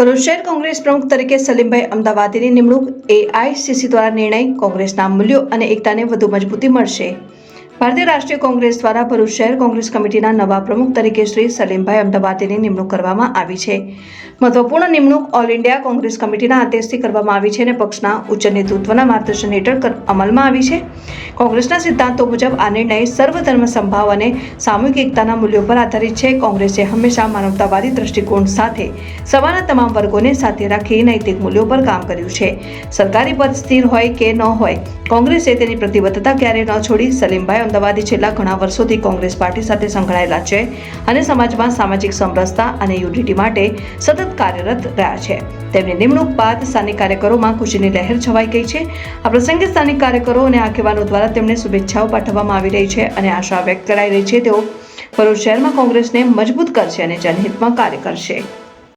ભરૂચ શહેર કોંગ્રેસ પ્રમુખ તરીકે સલીમભાઈ અમદાવાદીની નિમણૂક એઆઈસીસી દ્વારા નિર્ણય કોંગ્રેસના મૂલ્યો અને એકતાને વધુ મજબૂતી મળશે. ભારતીય રાષ્ટ્રીય કોંગ્રેસ દ્વારા ભરૂચ શહેર કોંગ્રેસ કમિટીના નવા પ્રમુખ તરીકે શ્રી સલીમભાઈ અમદાવાદીની નિમણૂક કરવામાં આવી છે. મહત્વપૂર્ણ નિમણૂક ઓલ ઇન્ડિયા કોંગ્રેસ કમિટીના આદેશથી કરવામાં આવી છે અને પક્ષના ઉચ્ચ નેતૃત્વના માર્ગદર્શન હેઠળ અમલમાં આવી છે. કોંગ્રેસના સિદ્ધાંતો મુજબ આ નિર્ણય સર્વધર્મ સંભાવ અને સામૂહિક એકતાના મૂલ્યો પર આધારિત છે. કોંગ્રેસે હંમેશા માનવતાવાદી દ્રષ્ટિકોણ સાથે સમાજના તમામ વર્ગોને સાથે રાખી નૈતિક મૂલ્યો પર કામ કર્યું છે. સરકારી પદ સ્થિર હોય કે ન હોય, કોંગ્રેસે તેની પ્રતિબદ્ધતા ક્યારેય ન છોડી સલીમભાઈ અમદાવાદી છેલ્લા ઘણા વર્ષોથી કોંગ્રેસ પાર્ટી સાથે સંકળાયેલા છે અને સમાજમાં સામાજિક સમરસતા અને યુનિટી માટે સતત કાર્યરત રહ્યા છે. તેમની નિમણૂક બાદ સ્થાનિક કાર્યકરોમાં ખુશીની લહેર છવાઈ ગઈ છે. આ પ્રસંગે સ્થાનિક કાર્યકરો અને આગેવાનો દ્વારા તેમને શુભેચ્છાઓ પાઠવવામાં આવી રહી છે અને આશા વ્યક્ત કરાઈ રહી છે. તેઓ ભરૂચ શહેરમાં કોંગ્રેસને મજબૂત કરશે અને જનહિતમાં કાર્ય કરશે.